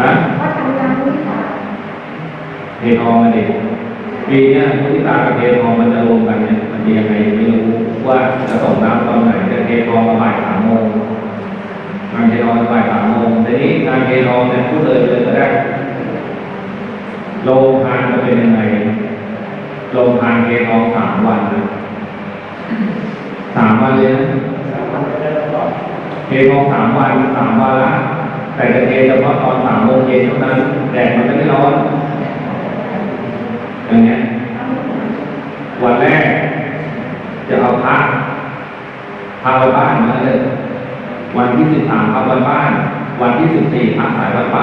ฮะว่าทำงานวิชาเททองกันดิปีนี้ยพุทธิตากับเททองมันจะรวมกันเนี่ยมันจะยังไงไม่รู้ว่าจะส่งน้ำตอนไหนจะเททองมาบ่ายสามโมงงานเททองมาบ่ายสามโมงแต่นี้งานเททองเนี่ยพูดเลยเลยก็ได้โรงทานจะเป็นยังไงโรงทานเททองสามวันนะสามวันเลยนะเททองสามวันสามวันละ แต่จะเทเฉพาะตอนสามโมงเย็นเท่านั้นแดดมันจะไม่ร้อนอย่างเงี้ยวันแรกจะเอาพระพาไปบ้านมาเลยวันที่สิบสามพาไปบ้าน วันที่สิบสี่พาสายวัดป่า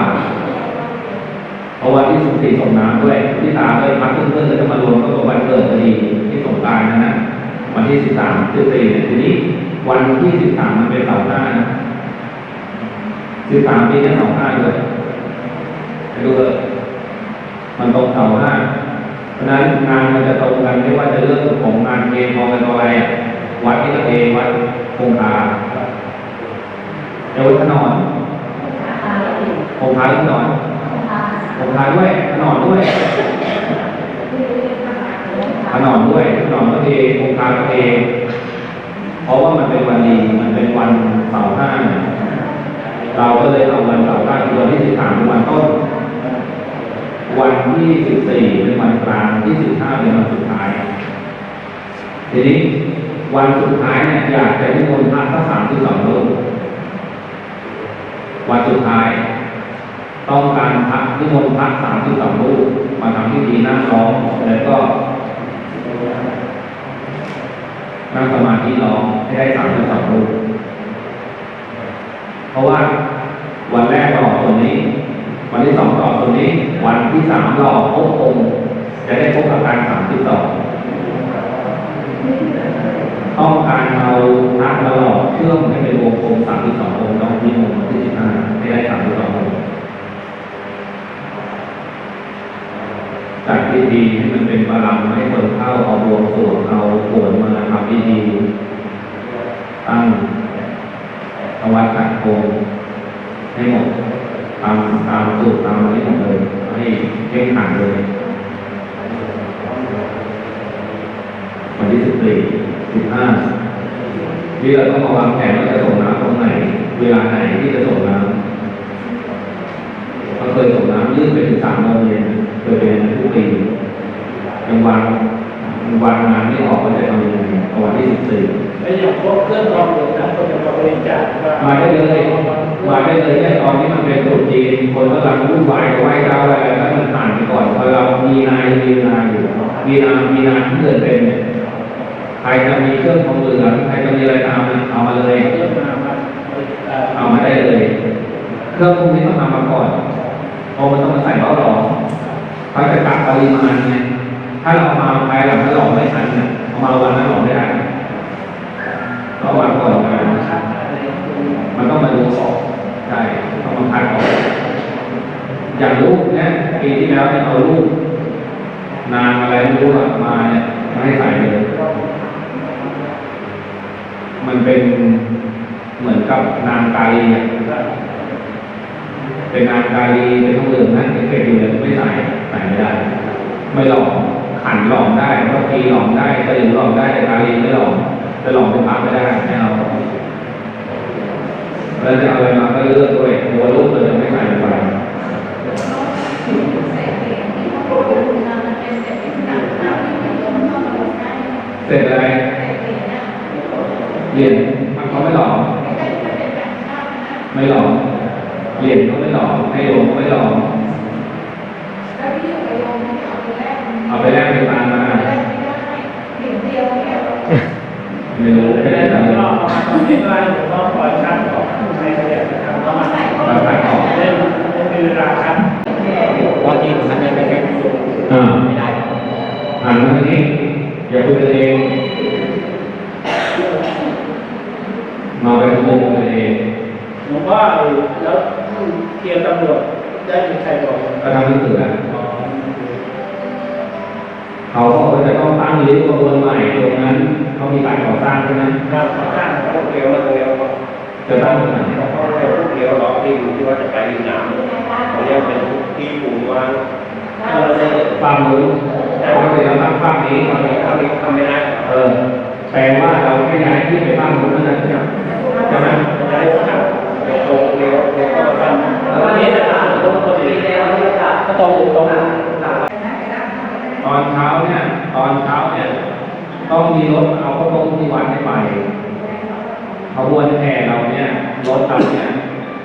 เพราะวันที่สิบสี่ส่งน้ำด้วยที่ตาด้วยพักเพื่อนๆก็จะมารวมก็กับวันเกิดพอดีที่สงการนะนะวันที่สิบสามสิบสี่เนี่ยทีนี้วันที่สิบสามมันเป็นเสาร์หน้านะ สิบสามปีนี้เสาร์หน้าด้วยดูเลยมันตรงเสาห้าเพราะนั้นงานมันจะตรงกันไม่ว่าจะเรื่องของงานเกณฑ์มองกันอะไรอะวัดที่ตะเองวัดคงคาเอวขนอนคงคาลูกนอนคงคาด้วยขนอนด้วยขนอนด้วยขนอนก็เองคงคาก็เองเพราะว่ามันเป็นวันดีมันเป็นวันเสาร์ห้า เราก็เลยเอาวันเสาร์ห้าคือวันที่สิบสามเป็นวันต้น วันที่สิบสี่เป็นวันกลางที่สิบห้าเป็นวันสุดท้าย ทีนี้วันสุดท้ายเนี่ยอยากจะนิมนต์พระสักสามสิบสองรูปวันสุดท้าย ต้องการพระนิมนต์พระสามสิบสองรูปมาทำพิธีนั่งร้องแล้วก็นั่งสมาธิร้องให้ได้สามสิบสองรูป เพราะว่าวันแรกต่อส่วนนี้ วันที่สองต่อส่วนี้ วันที่สามรอพบองค์จะได้พบกับการสามที่สองต้องการเอาพระมาหล่อเชื่อมให้เป็นวงกลมสามที่สององค์น้องมีองค์ที่สิบห้าให้ได้สามที่สององค์จัดพิธีให้มันเป็นบาลังก์ให้คนเข้าเอาบวงสรวงเอาโขนมาทำพิธีตั้งทวัดขัดโคมให้หมด ตามตามสูตรตามอะไรหมดเลยให้เข่งขันเลย วันที่สิบสี่สิบห้าที่เราต้องมาวางแผนว่าจะส่งน้ำตรงไหน เวลาไหนที่จะส่งน้ำเราเคยส่งน้ำยื่นไปถึงสามโมงเย็นเคยเป็นอย่างนั้นทุกปียังวางยังวางงานไม่ออกว่าจะทำยังไงเอาวันที่สิบสี่ แล้วอย่างพวกเครื่องกรองเหลืองนั้นก็จะมาบริจาคว่า มาได้เลยมาได้ เลยแค่ตอนที่มันเป็นตรุษจีนคนกำลังวุ่นวายไหว้เจ้าอะไรแล้วมันผ่านไปก่อนพอเรามีนายมีนายอยู่มีนามีนาที่เกิดเป็นเนี่ยใครจะมีเครื่องทองเหลือใครจะมีอะไรตามเอามาเลยเอามาบริจาคเอามาได้เลย เครื่องพวกนี้ต้องทำมาก่อนเพราะมันต้องมาใส่เบ้าหลอมเขาจะกะปริมาณไงถ้าเราเอามาภายหลังถ้าหลอไม่ทันเนี่ยเอามาวันนั้นหลอไม่ได้ต้องวางก่อนกันมันต้องมาดูออกใช่ต้องมาคัดออกอย่างลูกเนี่ยปีที่แล้วเนี่ยเอาลูกนางอะไรไม่รู้อะมาเนี่ยมาให้ใส่เลย มันเป็นเหมือนกับนางกาลีเป็นนางกาลีเป็นต้องเรืองนะเป็นเกศเลยไม่ใส่ใส่ไม่ได้ ไม่หลอกขันหลอกได้เพราะตีหลอกได้ตะลึงหลอกได้กาลีไม่หลอกจะหลอกเป็นพระไม่ได้ไม่เอา แล้วจะเอาไรมาก็เลือกด้วยหัวลูกเราจะไม่ใส่ไปเสร็จอะไรเหรียญมันเขาไม่หลอกไม่หลอกเรียญเขาไม่หลอกให้โยมเขาไม่หลอกเอาไปแลกเป็นตา ไม่รู้ไม่ไม่ได้ได้ทำ ทำ รอบมาตอนนี้ว่าผมต้องคอยคัดของใครจะทำเข้ามา เราขายของ เล่นคือราคา บางทีมันไม่ไม่ใช่ อ่า ไม่ได้ หันมาทางนี้อย่าคุยกันเองมาไปขโมยกันเอง หลวงพ่อแล้วเกียร์ตำรวจได้มีใครบอก ก็ทำหนังสืออะเขาบอกว่าจะต้องตั้งลิฟต์กระบวนใหม่ตรงนั้นเขามีการก่อสร้างใช่ไหม ครับขอตั้ง พวกเกลียวแล้วเกลียว จะตั้งตรงไหน เขาเรียกพวกเกลียวล้อที่อยู่ที่ว่าจะไปริมน้ำเขาเรียก ฝั่งนู้นปกติเราตั้งฝั่งนี้ ทำไม่ทำไม่ได้ เออแปลว่าเราแค่ย้ายที่ไปฝั่งนู้นเท่านั้นใช่ไหมใช่ไหม ได้ครับตรงเร็วเร็วก็ทำแล้วนี้นะครับตรงปกติก็ตรงตรง ตอนเช้าเนี่ย ตอนเช้าเนี่ย ต้อง มีรถเอาข้าวต้มที่วัดให้ไปขบวนแห่เราเนี่ยรถเราเนี่ย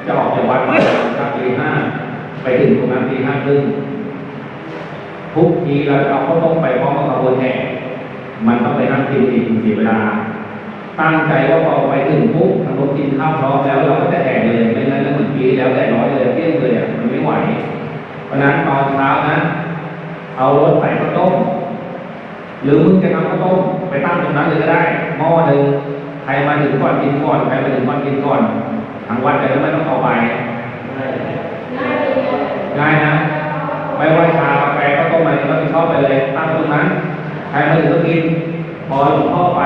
จะออกจากวัดมาสักตีห้าไปถึงตรงนั้นตีห้าครึ่งทุกทีเราจะเอาข้าวต้มไปพร้อมกับขบวนแห่มันต้องไปนั่งกินอีกเสียเวลา ตั้งใจว่าพอไปถึงปุ๊บทางรถกินข้าวพร้อมแล้วเราก็จะแห่เลยไม่งั้นแล้วเหมือนปีที่แล้วแต่ร้อยเลยเที่ยงเลยอะมันไม่ไหว เพราะฉะนั้นตอนเช้านะ เอารถใส่ข้าวต้ม หรือมึงจะทำข้าวต้มไปตั้งตรงนั้นเลยก็ได้หม้อหนึ่งใครมาถึงก่อนกินก่อนใครมาถึงก่อนกินก่อนทางวัดจะได้ไม่ต้องเอาไปง่ายนะไม่ว่าชากาแฟข้าวต้มอะไรก็รับผิดชอบไปเลย ตั้งตรงนั้น ใครมาถึงก็กิน พอหลวงพ่อไป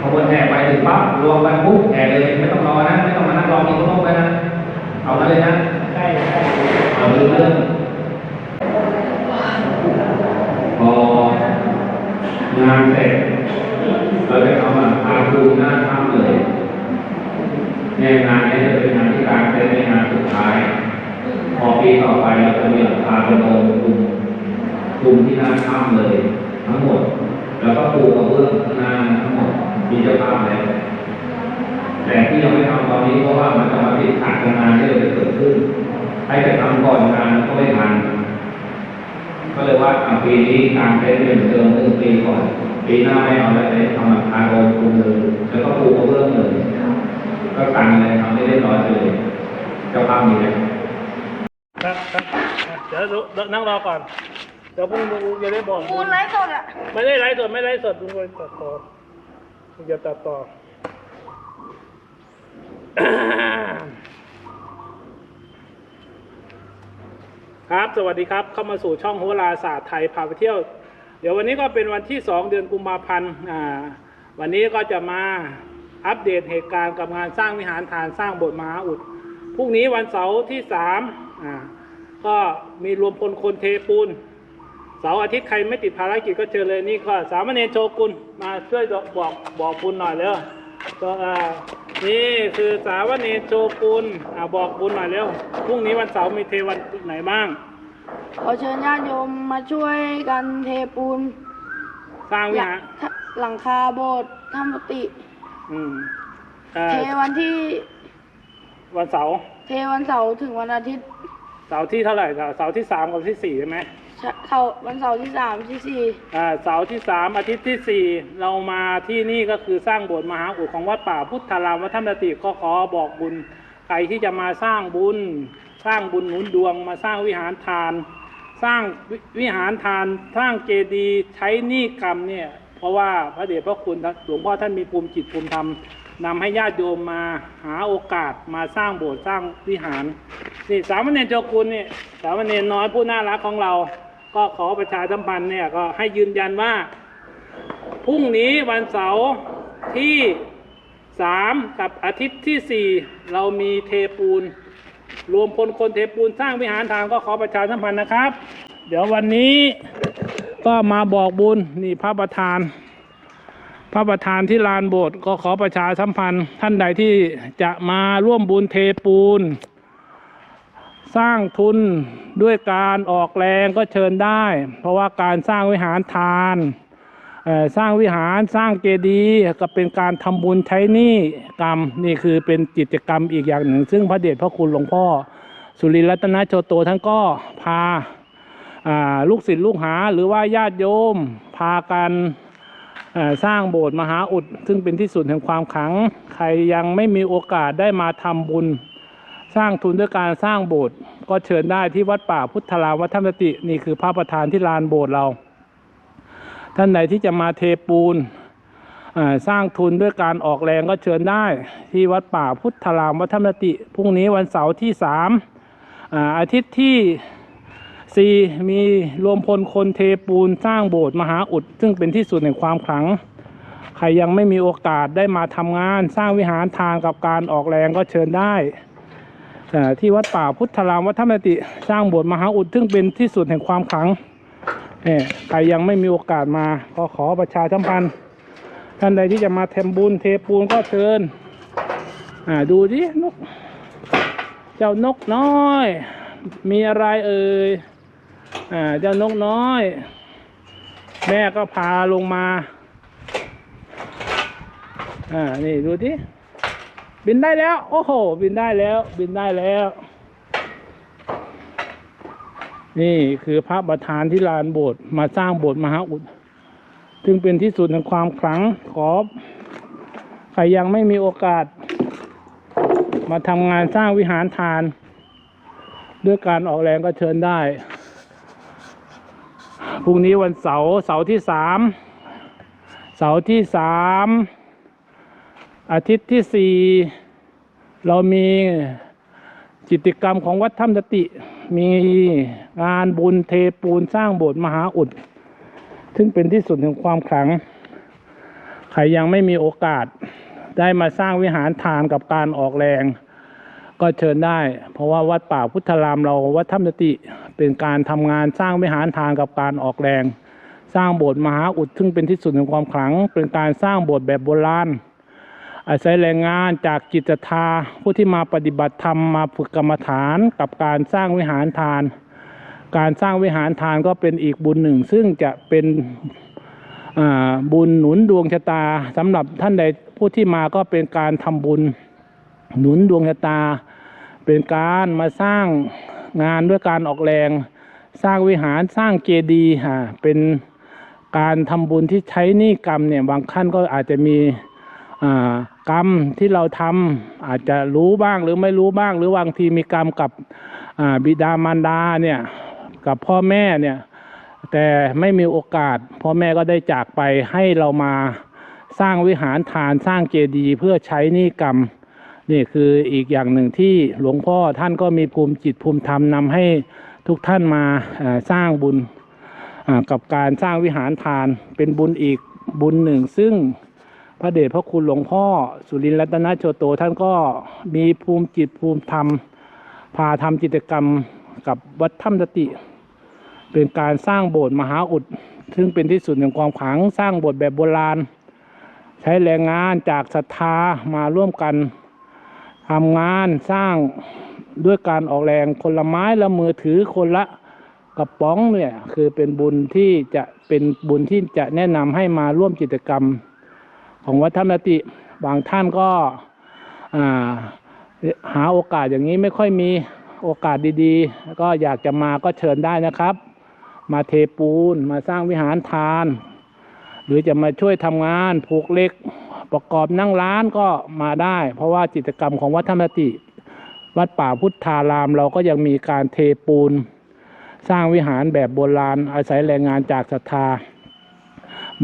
ขบวนแห่ไปถึงปั๊บรวมกันปุ๊บแห่เลย ไม่ต้องรอนะ ไม่ต้องมานั่งรอกินข้าวต้มเลยนะเอานั้นเลยนะ ใช่ใช่ เอาเรื่องพองานเสร็จเราจะเอามาพาดูหน้าถ้ำเลยเนี่ยงานนี้จะเป็นงานที่การเป็นในงานสุดท้าย พอปีต่อไปเราจะมีหลังคาเป็นโองคุมคุมที่หน้าถ้ำเลย ทั้งหมด แล้วก็ปูกระเบื้องข้างหน้าทั้งหมดมีเจ้าภาพแล้วแต่ที่ยัง ไม่ทำตอนนี้เพราะว่ามันจะมาติดขัดกับงานที่เราจะเกิดขึ้น ให้ไปทำก่อนงานก็ไม่ทันก็เลยว่าอะปีนี้การเป็นเหมือนเดิมหนึ่งปีก่อนปีหน้าไม่เอาแล้วเลยทำหลังคาโองคุมเลยแล้วก็ปูกระเบื้องเลยก็กันเลยทำให้เรียบร้อยไปเลยเจ้าภาพมีไหมครับครับเดี๋ยวลุงนั่งรอก่อนเดี๋ยวพรุ่งนี้ลุงจะได้บอกมูลไลฟ์สดอะไม่ได้ไลฟ์สดไม่ได้ไลฟ์สดลุงไปตัดต่อลุงจะตัดต่อ ครับ สวัสดีครับ เข้ามาสู่ช่องโหราศาสตร์ไทยพาไปเที่ยว เดี๋ยววันนี้ก็เป็นวันที่ 2 เดือนกุมภาพันธ์อ่าวันนี้ก็จะมาอัปเดตเหตุการณ์กับงานสร้างวิหารฐานสร้างโบสถ์มหาอุดพรุ่งนี้วันเสาร์ที่3อ่าก็มีรวมพลคนเทปูนเสาร์อาทิตย์ใครไม่ติดภารกิจก็เชิญเลยนี่ก็สามเณรโชกุลมาช่วยบอกบอกบุญหน่อยเร็วก็ นี่คือสามเณรโชกุลอ่าบอกบุญหน่อยเร็วพรุ่งนี้วันเสาร์มีเทวันไหนบ้าง ขอเชิญญาติโยมมาช่วยกันเทปูนสร้างวิหารหลังคาโบสถ์ทำปฏิอืมเอ่อเทวันที่วันเสาร์เทวันเสาร์ถึงวันอาทิตย์ เสาร์ที่เท่าไหร่เสาร์เสาร์ที่สามกับที่สี่ใช่ไหม เสาร์วันเสาร์ที่สามที่สี่อ่าเสาร์ที่สามอาทิตย์ที่สี่เรามาที่นี่ก็คือสร้างโบสถ์มหาอุดของวัดป่าพุทธารามวัฒนติก็ขอบอกบุญใครที่จะมาสร้างบุญ สร้างบุญหนุนดวงมาสร้างวิหารทาน สร้างวิวิหารทานสร้างเจดีย์ใช้หนี้กรรมเนี่ยเพราะว่าพระเดชพระคุณหลวงพ่อท่านมีภูมิจิตภูมิธรรมนำให้ญาติโยมมาหาโอกาสมาสร้างโบสถ์สร้างวิหารนี่สามเณรเจ้าคุณเนี่ยสามเณรน้อยผู้น่ารักของเรา ก็ขอประชาสัมพันธ์เนี่ยก็ให้ยืนยันว่าพรุ่งนี้วันเสาร์ที่สามกับอาทิตย์ที่สี่เรามีเทปูน รวมคนคนเทปูนสร้างวิหารทางก็ขอประชาสัมพันธ์นะครับ เดี๋ยววันนี้ก็มาบอกบุญนี่พระประธาน พระประธานที่ลานโบสถ์ก็ขอประชาสัมพันธ์ท่านใดที่จะมาร่วมบุญเทปูน สร้างทุนด้วยการออกแรงก็เชิญได้ เพราะว่าการสร้างวิหารทานสร้างวิหารสร้างเจดีย์ก็เป็นการทำบุญใช้หนี้กรรมนี่คือเป็นกิจกรรมอีกอย่างหนึ่ง ซึ่งพระเดชพระคุณหลวงพ่อ สุรินรัตนโชโตท่านก็พาลูกศิษย์ลูกหาหรือว่าญาติโยม พากันสร้างโบสถ์มหาอุด ซึ่งเป็นที่สุดแห่งความขัง ใครยังไม่มีโอกาสได้มาทำบุญ ร้างทุนด้วยการสร้างโบสถ์ก็เชิญได้ที่วัดป่าพุทธรามวัดธรรมสตินี่คือพระประธานที่ลานโบสถ์เรา ท่านใดที่จะมาเทปูนสร้างทุนด้วยการออกแรงก็เชิญได้ที่วัดป่าพุทธรามวัดธรรมสติพรุ่งนี้วันเสาร์ที่สามอาทิตย์ที่สี่มีรวมพลคนเทปูนสร้างโบสถ์มหาอุด ซึ่งเป็นที่สุดแห่งความขลังใครยังไม่มีโอกาสได้มาทำงานสร้างวิหารทานกับการออกแรงก็เชิญได้ ที่วัดป่าพุทธารามวัดธรรมติสร้างโบสถ์มหาอุดซึ่งเป็นที่สุดแห่งความขลังเนี่ยใครยังไม่มีโอกาสมาก็ขอประชาสัมพันธ์ท่านใดที่จะมาทำบุญเทปูนก็เชิญอ่าดูดินก เจ้านกน้อย มีอะไรเอ่ยอ่าเจ้านกน้อย แม่ก็พาลงมา อ่า นี่ดูดิ บินได้แล้ว โอ้โห บินได้แล้ว บินได้แล้ว นี่คือพระประธานที่ลานโบสถ์มาสร้างโบสถ์มหาอุดซึ่งเป็นที่สุดแห่งความขลังขอใครยังไม่มีโอกาส มาทำงานสร้างวิหารทาน ด้วยการออกแรงก็เชิญได้พรุ่งนี้วันเสาร์เสาร์ที่สามเสาร์ที่สาม อาทิตย์ที่สี่เรามีกิจกรรมของวัดถ้ำสติ มีงานบุญเทปูนสร้างโบสถ์มหาอุด ซึ่งเป็นที่สุดแห่งความขลัง ใครยังไม่มีโอกาสได้มาสร้างวิหารทานกับการออกแรง ก็เชิญได้ เพราะว่าวัดป่าพุทธรามเราวัดถ้ำสติเป็นการทำงานสร้างวิหารทานกับการออกแรง สร้างโบสถ์มหาอุดซึ่งเป็นที่สุดแห่งความขลัง เป็นการสร้างโบสถ์แบบโบราณ อาศัยแรงงานจากจิตศรัทธาผู้ที่มาปฏิบัติธรรมมาฝึกกรรมฐานกับการสร้างวิหารทาน การสร้างวิหารทานก็เป็นอีกบุญหนึ่ง ซึ่งจะเป็นบุญหนุนดวงชะตาสำหรับท่านใดผู้ที่มาก็เป็นการทำบุญหนุนดวงชะตา เป็นการมาสร้างงานด้วยการออกแรง สร้างวิหารสร้างเจดีย์เป็นการทำบุญที่ใช้นี้กรรมเนี่ยบางท่านก็อาจจะมี กรรมที่เราทำอาจจะรู้บ้างหรือไม่รู้บ้าง หรือบางทีมีกรรมกับบิดามารดาเนี่ยกับพ่อแม่เนี่ยแต่ไม่มีโอกาสพ่อแม่ก็ได้จากไปให้เรามาสร้างวิหารทานสร้างเจดีย์เพื่อใช้นี้กรรมนี่คืออีกอย่างหนึ่งที่หลวงพ่อท่านก็มีภูมิจิตภูมิธรรมนำให้ทุกท่านมาสร้างบุญกับการสร้างวิหารทานเป็นบุญอีกบุญหนึ่งซึ่ง พระเดชพระคุณหลวงพ่อสุรินทร์รัตนโชโตท่านก็มีภูมิจิตภูมิธรรม พาทำกิจกรรมกับวัดถ้ำสติ เป็นการสร้างโบสถ์มหาอุด ซึ่งเป็นที่สุดแห่งความขลังสร้างโบสถ์แบบโบราณ ใช้แรงงานจากศรัทธามาร่วมกันทำงานสร้างด้วยการออกแรงคนละไม้ละมือถือคนละกระป๋องเนี่ยคือเป็นบุญที่จะเป็นบุญที่จะแนะนำให้มาร่วมกิจกรรม ของวัดธรรมติบางท่านก็าหาโอกาสอย่างนี้ไม่ค่อยมีโอกาสดีๆ ก็อยากจะมาก็เชิญได้นะครับ มาเทปูนมาสร้างวิหารทาน หรือจะมาช่วยทำงานผูกเหล็กประกอบนั่งร้านก็มาได้ เพราะว่ากิจกรรมของวัดธรรมติ วัดป่าพุทธารามเราก็ยังมีการเทปูน สร้างวิหารแบบโบราณอาศัยแรงงานจากศรัทธา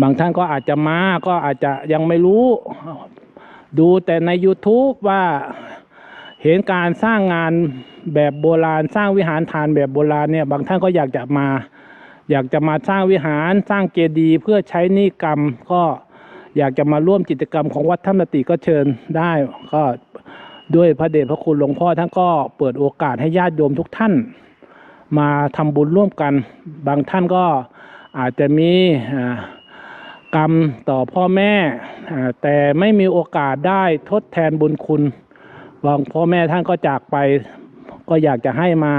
บางท่านก็อาจจะมาก็อาจจะยังไม่รู้ ดูแต่ใน YouTube ว่าเห็นการสร้างงานแบบโบราณ สร้างวิหารทานแบบโบราณเนี่ยบางท่านก็อยากจะมา อยากจะมาสร้างวิหารสร้างเจดีย์เพื่อใช้นิกรรม ก็อยากจะมาร่วมกิจกรรมของวัดธรรมติก็เชิญได้ก็ด้วยพระเดชพระคุณหลวงพ่อท่านก็เปิดโอกาสให้ญาติโยมทุกท่าน มาทำบุญร่วมกัน บางท่านก็อาจจะมีอ่า กรรมต่อพ่อแม่ แต่ไม่มีโอกาสได้ทดแทนบุญคุณบางพ่อแม่ท่านก็จากไป ก็อยากจะให้มา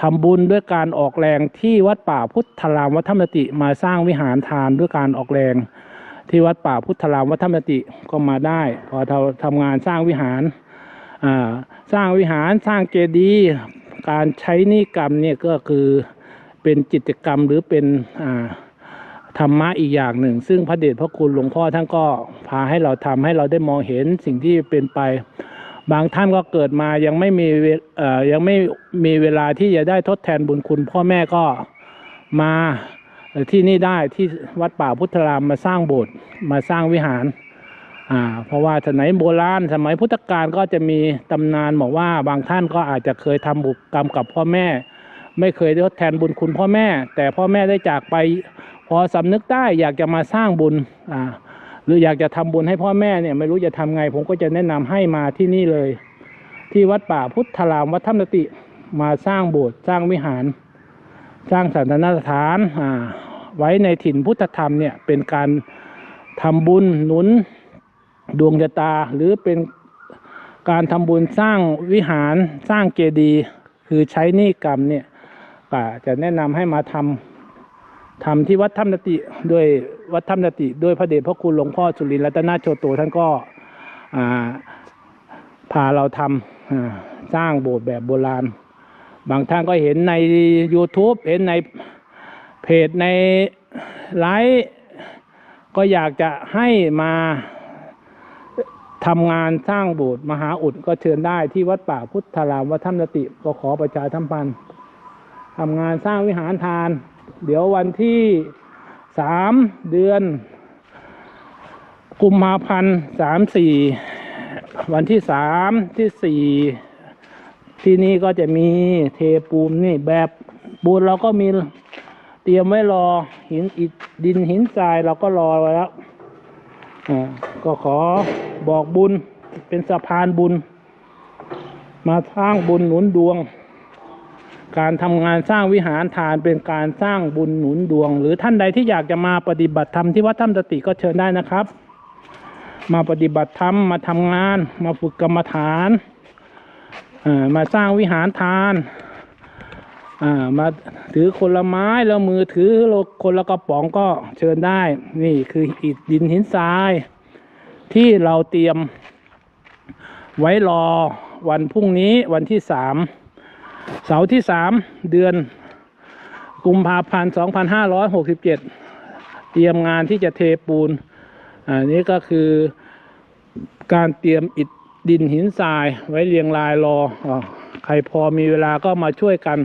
ทำบุญด้วยการออกแรงที่วัดป่าพุทธรามวัดธรรมติมาสร้างวิหารทานด้วยการออกแรง ที่วัดป่าพุทธรามวัดธรรมติก็มาได้ พอเราทำงานสร้างวิหารสร้างวิหารสร้างเจดีย์การใช้นิกรรมเนี่ยก็คือเป็นกิจกรรมหรือเป็นอ่า ธรรมะอีกอย่างหนึ่ง ซึ่งพระเดชพระคุณหลวงพ่อท่านก็พาให้เราทำให้เราได้มองเห็นสิ่งที่เป็นไป บางท่านก็เกิดมายังไม่มีเวเอ่อยังไม่มีเวลาที่จะได้ทดแทนบุญคุณพ่อแม่ก็มาที่นี่ได้ที่วัดป่าพุทธรามมาสร้างโบสถ์มาสร้างวิหารอ่าเพราะว่าสมัยโบราณสมัยพุทธกาลก็จะมีตำนานบอกว่าบางท่านก็อาจจะเคยทำบุญกรรมกับพ่อแม่ ไม่เคยทดแทนบุญคุณพ่อแม่ แต่พ่อแม่ได้จากไป พอสำนึกได้อยากจะมาสร้างบุญอ่าหรืออยากจะทำบุญให้พ่อแม่เนี่ยไม่รู้จะทำไง ผมก็จะแนะนำให้มาที่นี่เลย ที่วัดป่าพุทธารามวัดธรรมติมาสร้างโบสถ์สร้างวิหาร สร้างศาสนสถานอ่าไว้ในถิ่นพุทธธรรมเนี่ยเป็นการทำบุญหนุนดวงชะตาหรือเป็นการทำบุญสร้างวิหารสร้างเจดีย์คือใช้นี้กรรมเนี่ยจะแนะนำให้มาทำ ทำที่วัดถ้ำนติด้วยวัดถ้ำนติด้วยพระเดชพระคุณหลวงพ่อสุรินทร์รัตนโชโตท่านก็าพาเราทำาสร้างโบสถ์แบบโบราณ บางท่านก็เห็นใน YouTube เห็นในเพจในไลฟ์ก็อยากจะให้มาทำงานสร้างโบสถ์มหาอุดก็เชิญได้ที่วัดป่าพุทธารามวัดถ้ำนติก็ขอประชาสัมพันธ์ทำงานสร้างวิหารทาน เดี๋ยววันที่สามเดือน กุมภาพันธ์สามสี่วันที่สามที่สี่ที่นี่ก็จะมีเทปูนนี่แบบปูนเราก็มีเตรียมไว้รอหินอิฐดินหินทรายเราก็รอไว้แล้วอ่าก็ขอบอกบุญเป็นสะพานบุญ มาสร้างบุญหนุนดวง การทำงานสร้างวิหารทานเป็นการสร้างบุญหนุนดวง หรือท่านใดที่อยากจะมาปฏิบัติธรรมที่วัดถ้ำสติก็เชิญได้นะครับ มาปฏิบัติธรรมมาทำงาน มาฝึกกรรมฐานมาสร้างวิหารทานมาถือคนละไม้แล้วมือถือคนละกระป๋องก็เชิญได้ นี่คืออิฐดินหินทราย ที่เราเตรียมไว้รอวันพรุ่งนี้วันที่สาม เสาร์ที่สามเดือนกุมภาพันธ์สองพันห้าร้อยหกสิบเจ็ดเตรียมงานที่จะเทปูนอ่านี่ก็คือการเตรียมอิฐดินหินทรายไว้เรียงรายรออใครพอมีเวลาก็มาช่วยกัน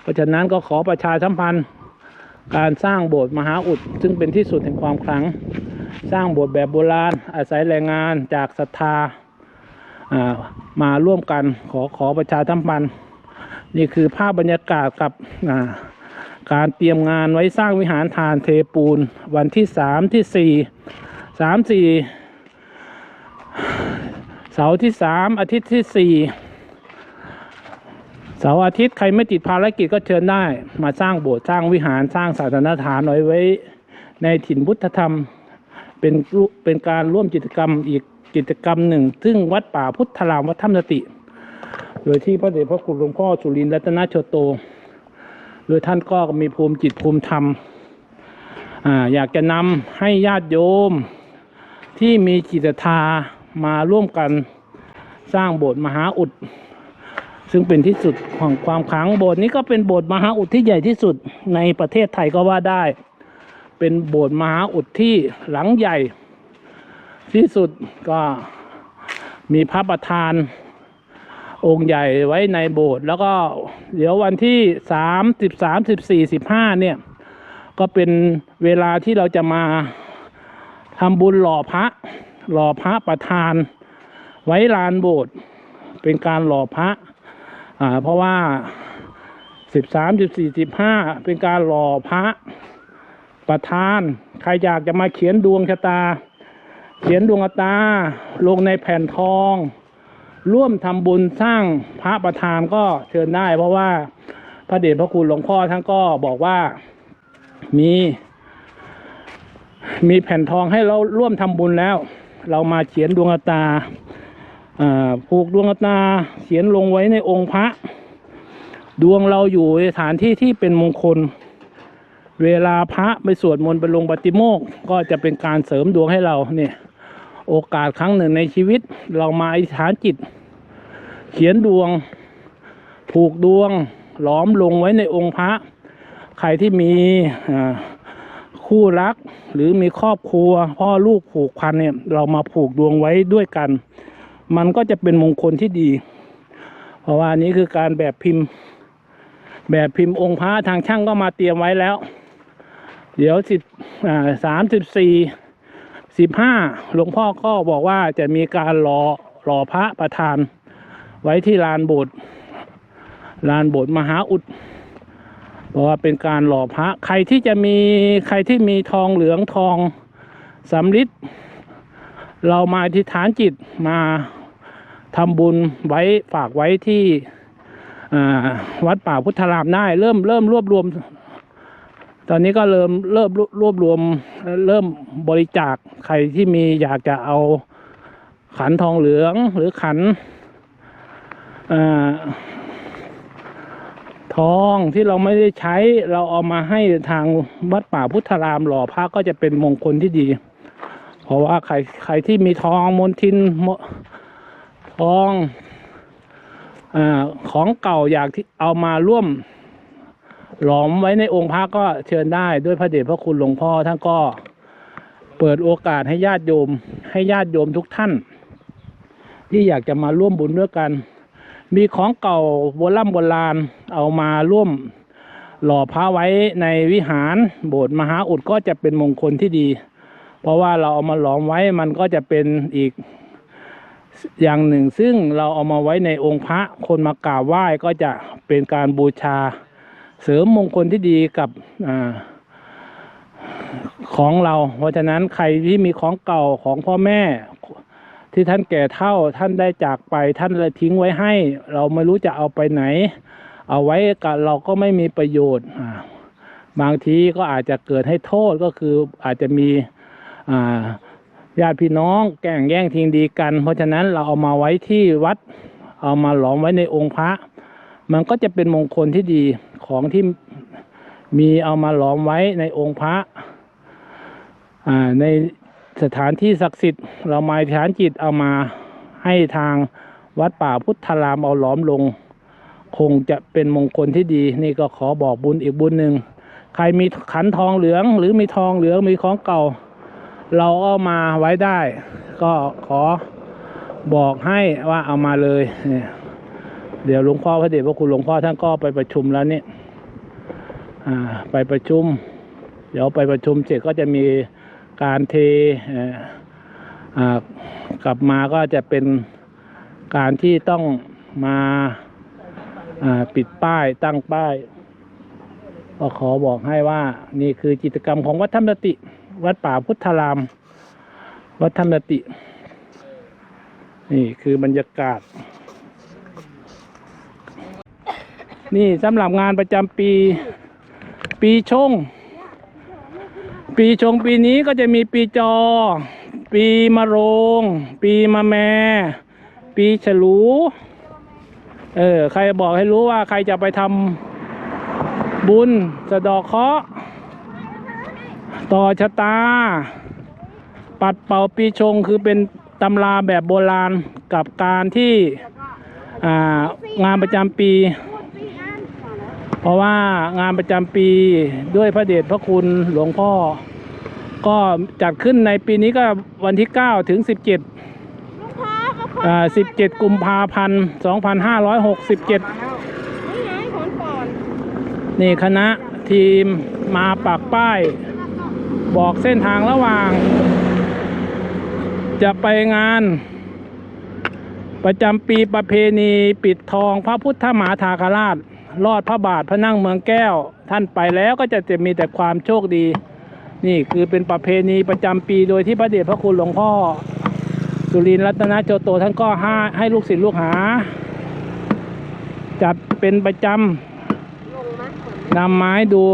เพราะฉะนั้นก็ขอประชาสัมพันธ์ การสร้างโบสถ์มหาอุด ซึ่งเป็นที่สุดแห่งความขลัง สร้างโบสถ์แบบโบราณ อาศัยแรงงานจากศรัทธาอ่ามาร่วมกันขอขอประชาสัมพันธ์ นี่คือภาพบรรยากาศกับการเตรียมงานไว้สร้างวิหารทานเทปูน วันที่สามที่สี่สามสี่เสาร์ที่สามอาทิตย์ที่สี่เสาร์อาทิตย์ใครไม่ติดภารกิจก็เชิญได้ มาสร้างโบสถ์สร้างวิหารสร้างศาสนสถานไว้ไว้ ในถิ่นพุทธธรรม เป็นเป็นการร่วมกิจกรรมอีกกิจกรรมหนึ่ง ซึ่งวัดป่าพุทธรามวัดถ้ำสติ โดยที่พระเดชพระคุณหลวงพ่อสุรินทร์รัตนโชโต โดยท่านก็มีภูมิจิตภูมิธรรมออยากจะนำให้ญาติโยมที่มีจิตศรัทธามาร่วมกันสร้างโบสถ์มหาอุด ซึ่งเป็นที่สุดของความขลังโบสถ์นี้ก็เป็นโบสถ์มหาอุดที่ใหญ่ที่สุดในประเทศไทยก็ว่าได้ เป็นโบสถ์มหาอุดที่หลังใหญ่ที่สุดก็มีพระประธาน องค์ใหญ่ไว้ในโบสถ์แล้วก็เดี๋ยววันที่สามสิบสามสิบสี่สิบห้าเนี่ย ก็เป็นเวลาที่เราจะมาทำบุญหล่อพระ หล่อพระประธาน ไว้ลานโบสถ์เป็นการหล่อพระอ่าเพราะว่าสิบสามสิบสี่สิบห้าเป็นการหล่อพระประธาน ใครอยากจะมาเขียนดวงชะตา เขียนดวงชะตา ลงในแผ่นทอง ร่วมทำบุญสร้างพระประธานก็เชิญได้ เพราะว่าพระเดชพระคุณหลวงพ่อท่านก็บอกว่ามี มีแผ่นทองให้เราร่วมทำบุญแล้ว เรามาเขียนดวงตาผูกดวงตาเขียนลงไว้ในองค์พระ ดวงเราอยู่ในสถานที่ที่เป็นมงคล เวลาพระไปสวดมนต์ไปลงปฏิโมกข์ก็จะเป็นการเสริมดวงให้เราเนี่ย โอกาสครั้งหนึ่งในชีวิต เรามาอธิษฐานจิต เขียนดวง ผูกดวง หลอมลงไว้ในองค์พระ ใครที่มีคู่รักหรือมีครอบครัว พ่อลูกผูกพันเนี่ย เรามาผูกดวงไว้ด้วยกัน มันก็จะเป็นมงคลที่ดี เพราะว่านี้คือการแบบพิมพ์ แบบพิมพ์องค์พระทางช่างก็มาเตรียมไว้แล้ว เดี๋ยวสิบสามสิบสี่ สิบห้าหลวงพ่อก็บอกว่าจะมีการรอรอพระประธาน ไว้ที่ลานโบสถ์ลานโบสถ์มหาอุดเพราะว่าเป็นการหล่อพระใครที่จะมีใครที่มีทองเหลืองทองสำริดเรามาอธิษฐานจิตมาทำบุญไว้ฝากไว้ที่วัดป่าพุทธารามได้ เริ่มเริ่มรวบรวม ตอนนี้ก็เริ่มเริ่มรวบรวมเริ่มบริจาคใครที่มีอยากจะเอาขันทองเหลืองหรือขันอทองที่เราไม่ได้ใช้เราเอามาให้ทางวัดป่าพุทธารามหล่อพระก็จะเป็นมงคลที่ดี เพราะว่าใครใครที่มีทองมนทินทองอของเก่าอยากที่เอามาร่วม หลอมไว้ในองค์พระก็เชิญได้ด้วยพระเดชพระคุณหลวงพ่อท่านก็เปิดโอกาสให้ญาติโยม ให้ญาติโยมทุกท่าน ที่อยากจะมาร่วมบุญด้วยกัน มีของเก่าโบราณโบราณเอามาร่วมหล่อพระไว้ในวิหารโบสถ์มหาอุดก็จะเป็นมงคลที่ดี เพราะว่าเราเอามาหลอมไว้มันก็จะเป็นอีกอย่างหนึ่ง ซึ่งเราเอามาไว้ในองค์พระคนมากราบไหว้ก็จะเป็นการบูชา เสริมมงคลที่ดีกับอของเรา เพราะฉะนั้นใครที่มีของเก่าของพ่อแม่ ที่ท่านแก่เท่าท่านได้จากไปท่านเลยทิ้งไว้ให้ เราไม่รู้จะเอาไปไหน เอาไว้กับเราก็ไม่มีประโยชน์บางทีก็อาจจะเกิดให้โทษก็คืออาจจะมีญาติพี่น้องแก่งแย่งทิ้งดีกัน เพราะฉะนั้นเราเอามาไว้ที่วัด เอามาหลอมไว้ในองค์พระ มันก็จะเป็นมงคลที่ดีของที่มีเอามาหลอมไว้ในองค์พระในสถานที่ศักดิ์สิทธิ์ เรามาฐานจิตเอามาให้ทางวัดป่าพุทธารามเอาหลอมลง คงจะเป็นมงคลที่ดี นี่ก็ขอบอกบุญอีกบุญหนึ่งใครมีขันทองเหลือง หรือมีทองเหลืองมีของเก่า เราเอามาไว้ได้ ก็ขอบอกให้ว่าเอามาเลยเนี่ย เดี๋ยวหลวงพ่อพระเดชพระคุณหลวงพ่อท่านก็ไปประชุมแล้วนี่อ่าไปประชุม เดี๋ยวไปประชุมเสร็จก็จะมีการเทอ่ากลับมาก็จะเป็นการที่ต้องมาอ่าปิดป้ายตั้งป้ายก็ขอบอกให้ว่านี่คือกิจกรรมของวัดธรรมรติ วัดป่าพุทธาราม วัดธรรมรติ นี่คือบรรยากาศ นี่สำหรับงานประจำปี ปีชง ปีชงปีนี้ก็จะมีปีจอ ปีมะโรง ปีมะแม ปีฉลู เออ ใครบอกให้รู้ว่าใครจะไปทำบุญสะดอกเคราะห์ต่อชะตา ปัดเป่าปีชงคือเป็นตำราแบบโบราณกับการที่งานประจำปี เพราะว่างานประจำปีด้วยพระเดชพระคุณหลวงพ่อ ก็จัดขึ้นในปีนี้ก็วันที่ 9 ถึง 17อ่า17 กุมภาพันธ์ 2567 นี่ไงคนก่อนนี่คณะทีมมาปักป้าย บอกเส้นทางระหว่าง จะไปงานประจำปีประเพณีปิดทองพระพุทธมหาทาคราช รอดพระบาทพระนั่งเมืองแก้ว ท่านไปแล้วก็จะจะมีแต่ความโชคดี นี่คือเป็นประเพณีประจำปีโดยที่พระเดชพระคุณหลวงพ่อ สุรินทร์รัตนโจโตท่านก็ให้ให้ลูกศิษย์ลูกหา จัดเป็นประจำนำไม้ดู